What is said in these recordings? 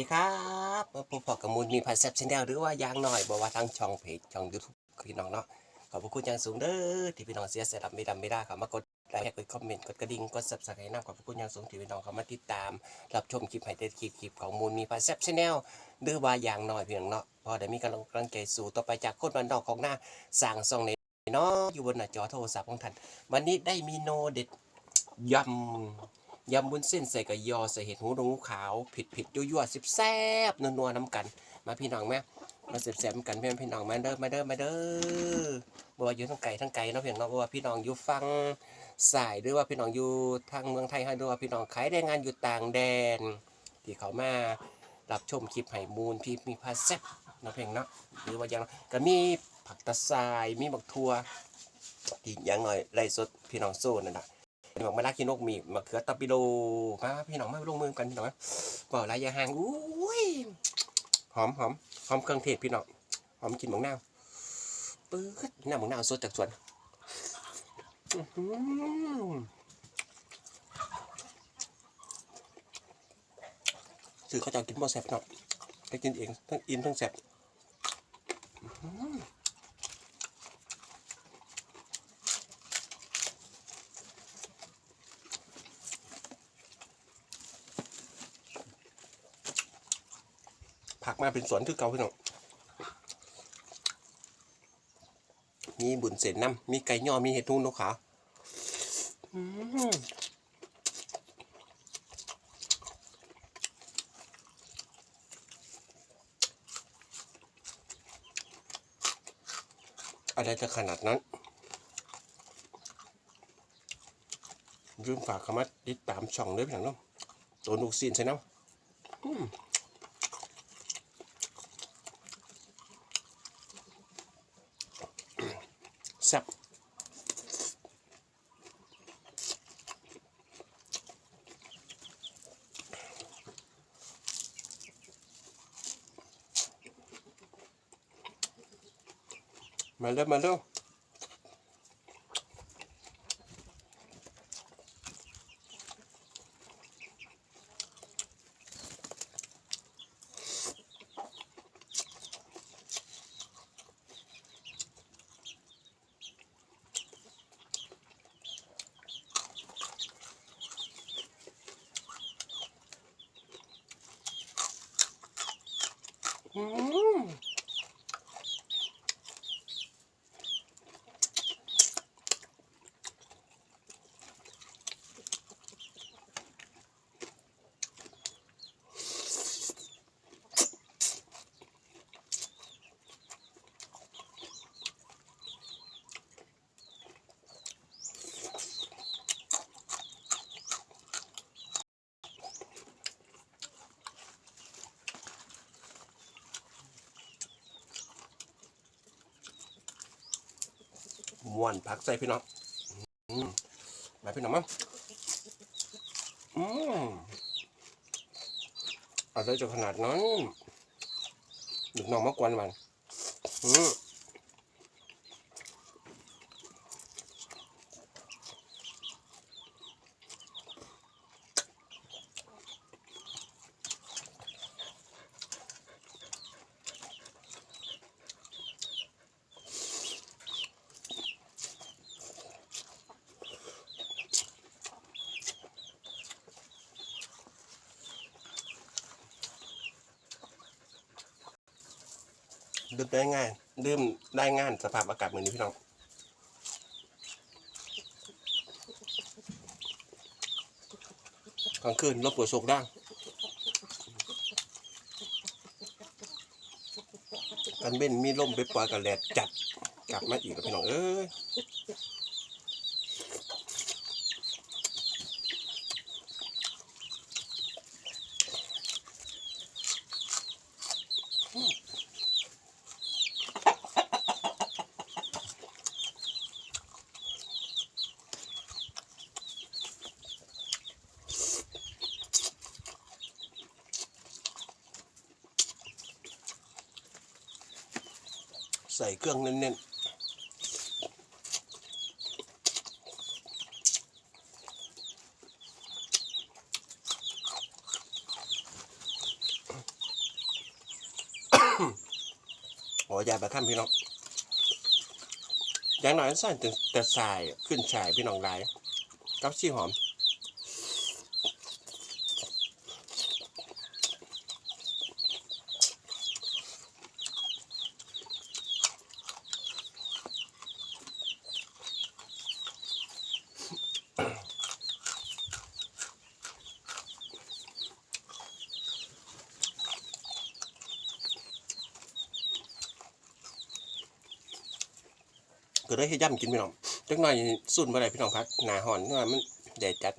สวัสดีครับมาพบกับมูลมีพันแซบชแนลหรือว่ายางหน่อยบอกว่าทางช่องเพจช่องยูทูบพี่น้องเนาะขอบพระคุณอย่างสูงเด้อที่พี่น้องเสียสละไม่ดำไม่ได้ครับมากดไลค์กดคอมเมนต์กดกระดิ่งกดซับสไครต์นะขอบพระคุณอย่างสูงที่พี่น้องเข้ามาติดตาม รับชมคลิปให้ได้คลิปคลิปของมูลมีพันแซบชแนลหรือว่ายางหน่อยพี่น้องเนาะพอได้มีกำลังใจสู่ต่อไปจากคนบ้านนอกของหน้าสร้างซองในเนาะอยู่บนหน้าจอโทรศัพท์ของท่านวันนี้ได้มีโนเด็ดยำ ยำบุญเส้นใส่กับยอใส่เห็ดหูหนูขาวผิดผิดยั่วยั่วสิบแซบนัวนัวน้ำกัน มาพี่น้องแม่มาเสบแสบๆกันเพื่อนพี่น้องมาเด้อมาเด้อมาเด้อบ่ว่าอยู่ทั้งไกลทั้งไกลเนาะเพี่น้องเนาะบ่ว่าพี่น้องอยู่ฟังสายหรือว่าพี่น้องอยู่ทางเมืองไทยให้ด้วยว่าพี่น้องขายแรงงานอยู่ต่างแดน ที่เขามารับชมคลิปไห่มูลพี่มีพาแซ่บเนาะเพียงเนาะหรือว่าอย่างก็มีผักตะไคร้มีบักทั่วที่อย่างหน่อยไล่สดพี่น้องโซ่นั่นน่ะ พี่น้องมาลากินนกมีมะเขือตะปิโลมาพี่น้องมาลงมือกันพี่น้องบอกลายยาหางอุ้ยหอมหอมหอมเครื่องเทศพี่น้องหอมกินหมังนาวปื๊ดน้ำหมังนาวสดจากสวนอื้อหือซื้อเขาจะกินบ่แซ่บพี่น้องไปกินเองทั้งอินทั้งแซ่บอื้อหือ ผักมาเป็นสวนคือเก่าพี่น้องมีบุญเสร็จน้ำมีไก่ย่อมีเห็ดทุ่งนกขาวอะไรจะขนาดนั้นยืมฝากคำว่าติดตามช่องด้วยพี่น้องเนาะตัวนุกซีนใช่เนาะอืม แซ่บมาเร็วมาเร็วอืม ม่วนผักใส่พี่น้องแมาพี่น้องมั้งอืมอะไรจะขนาดนั้นหนุนน้องมากวนมันอืม ดื่มได้ง่าย ดื่มได้ง่ายสภาพอากาศเหมือนนี้พี่น้องกลางคืนลบปวดโศกได้กันเบ้นมีลมไปปล่อยกันแดดจัดกลับมาอีกแล้วพี่น้องเอ้ย ใส่เครื่องเน้นๆขอยาประท่านพี่น้องอย่างน้อยสั้นแต่ใส่ขึ้นชายพี่น้องไลายกับชี่หอม ก็ได้ให้ย่ำกินพี่น้องจักหน่อยสุ่นมาได้พี่น้องพักหนาหอนเพราะว่ามันแดดจัด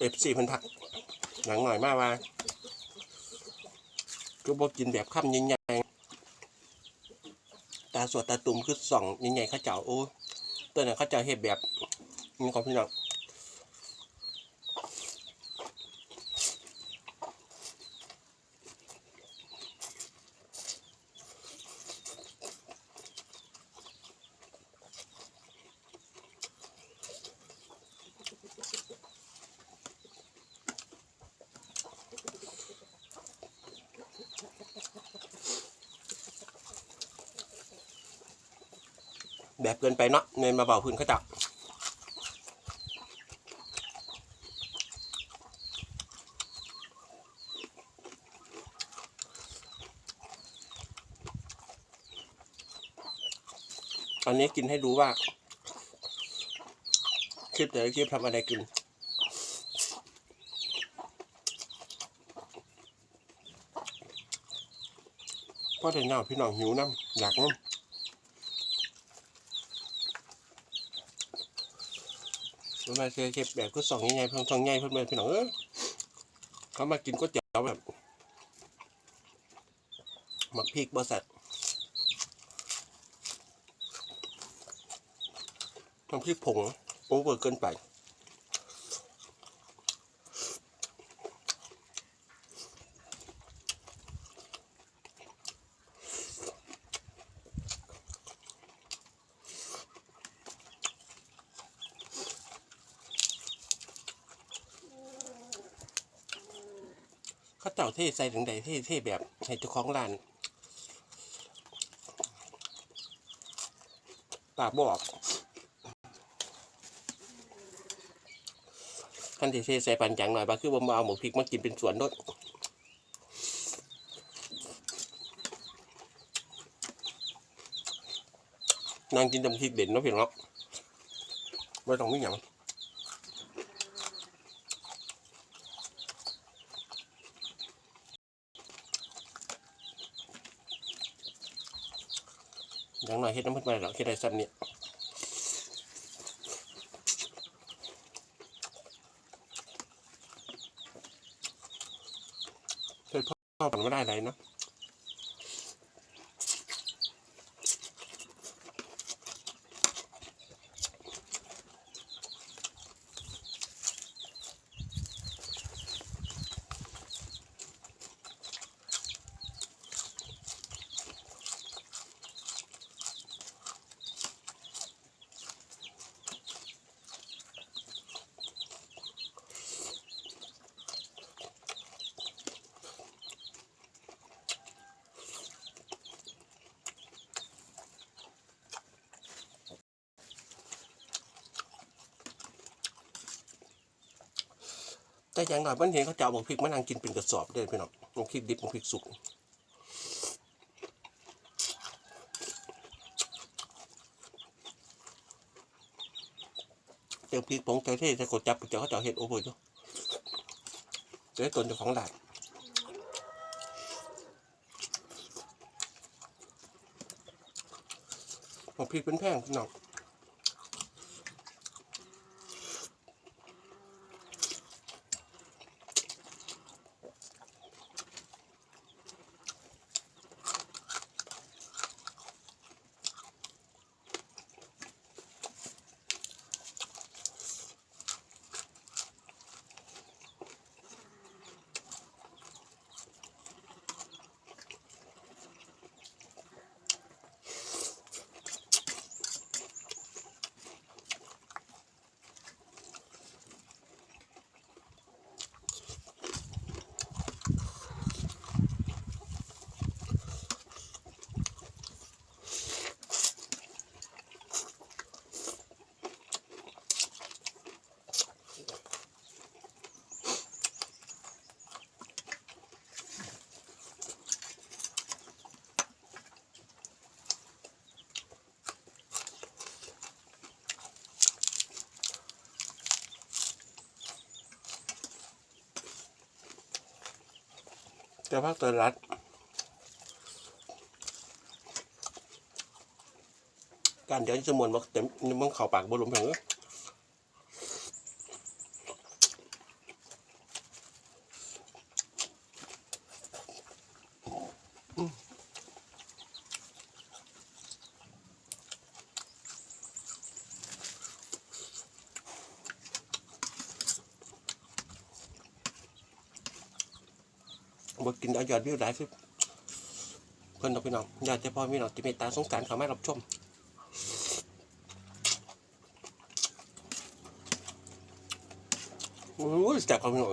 เอฟซีเพิ่นผัก หลังหน่อยมากว่าก็บอกกินแบบค่ำใหญ่ๆตาสวดตาตุ่มคือส่องใหญ่ๆข้าเจ้าโอ้ตัวนั้นข้าเจ้าเห็ดแบบนี่ของพี่น้อง แบบเกินไปเนาะเนินมาเบาพื้นเขาจ้าอันนี้กินให้ดูว่า คลิปแต่ละคลิปทำอะไรกินพ่อแต่เน่าพี่น้องหิวน้ำอยากน้ำ มันมาเจอเก็บแบบก็ส่องง่ายๆพองสองง่ายเพิ่นเพิ่นพี่น้องเออเขามากินก๋วยเตี๋ยวแบบหมักพริกบริษัทน้ำพริกผงโอเวอร์เกินไป จ้าเท่ใส่ถึงใดเท่เท่แบบให้เจ้าของร้านปากบอกขั้นที่เทใส่ปันจังหน่อยบาคือบ่มาเอาหมูพริกมากินเป็นสวนรถนางกินจำพริกเด่นเนาะพี่น้องเนาะไม่ต้องมีหยัง อย่างน้อยเฮ็ดน้ำมันไปแล้วเฮ็ดได้ซ้ำเนี่ยเฮ็ดพ่อปั่นไม่ได้อะไรเนาะ แต่อย่างหน่อยมันเห็นเขาจะเอาบักพริกมานั่งกินเป็นกระสอบเด้พี่น้องบักพริกดิบบักพริกสุกเจ้าพริกผงเจ้าเทศจะกดจับเจ้าเขาจะเห็ดโอ้โหจ้ะจะได้ตนเจ้าของหลานบักพริกเป็นแพงพี่น้อง แต่ภาคตะรัดการเดี๋ยวจะมวนมาเต็มมึงเข่าปากบนลมแข็งเลย บ่กินเอายอดวิวหลายสิเพิ่อนเอาพี่น้องอยากจะพอมีน้องที่เมตตาสงสารเขามารับชมโอ้ยแซ่บเขาพี่น้อง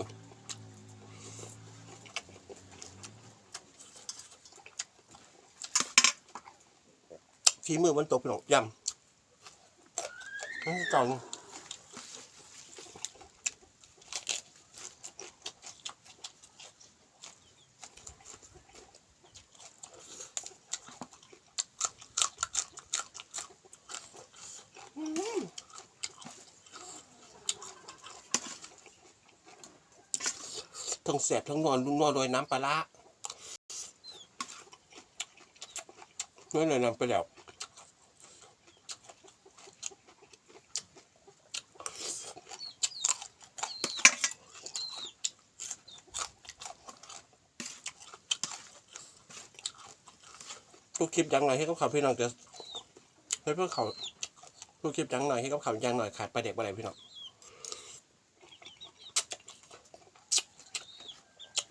ฝีมือมันตกพี่น้องยำนี่ก่อ แสบทั้งนอนนอนโดยน้ำปลาร้านั่นเลยนำไปแล้วทุกคลิปยังหน่อยให้เขาขับพี่น้องเดี๋ยวให้เพื่อเขาทุกคลิปยังหน่อยให้เขาขับยังหน่อยขาดปลาเด็กปลาไหนพี่น้อง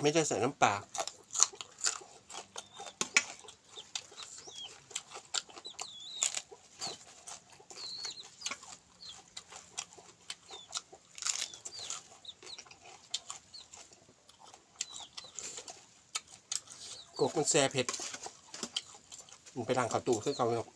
ไม่ได้ใส่น้ำปลาโกกมันแซ่เผ็ด มันไปล้างข้าวตู้คือเขาเนาะ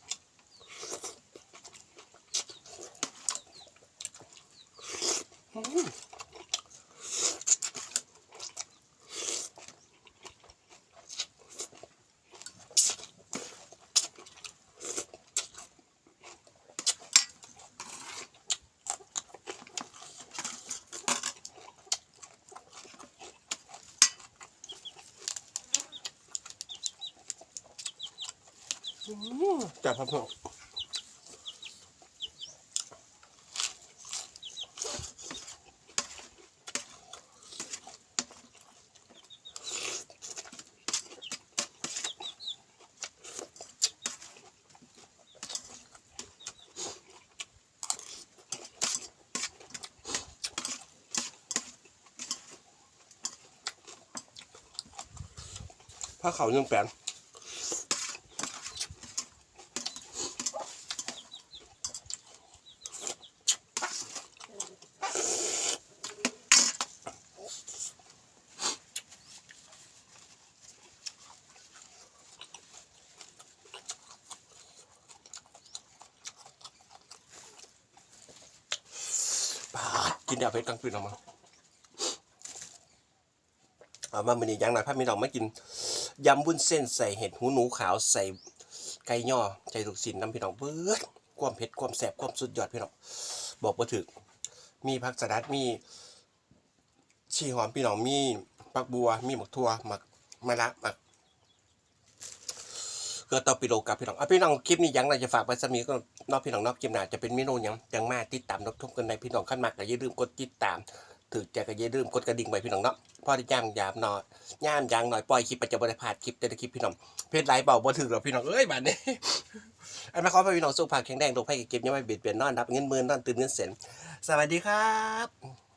จับครับพ่อผ้าเขาวยังแปลน กินยาเพชรกลางคืนออกมาเอามามื้อนี้ย่างหน่อยพาพี่น้องมากินยำวุ้นเส้นใส่เห็ดหูหนูขาวใส่ไก่ย่อใส่ลูกชิ้นน้ำพี่น้องเบิดความเผ็ดความแซ่บความสุดยอดพี่น้องบอกบ่าถึก มีผักสลัดมีชีหอมพี่น้องมีปักบัว มีหมกทั่วหมักมะระหมัก ก็ต่อปิโลกับพี่น้องอะพี่น้องคลิปนี้ยังเราจะฝากไปสมีก็นอกพี่น้องนอกคลิปหน้าจะเป็นเมนูหยังยังมาติดตามรับชมกันในพี่น้องขั้นมากก็อย่าลืมกดติดตามถือใจก็อย่าลืมกดกระดิ่งไว้พี่น้องเนาะพ่อที่ย่ามยามนอยย่ามยางหน่อยปล่อยคลิปไปจะบริพลาดคลิปแต่ละคลิปพี่น้องเพจไลฟ์เบาบ่ถึงหรอกพี่น้องเอ้ยบาดนี้อันมาขอให้พี่น้องสุขภาพแข็งแรงโรคภัยเก็บยังไม่เบียดเบียนนอนรับเงินหมื่นนอนตื่นเงินเสนสวัสดีครับ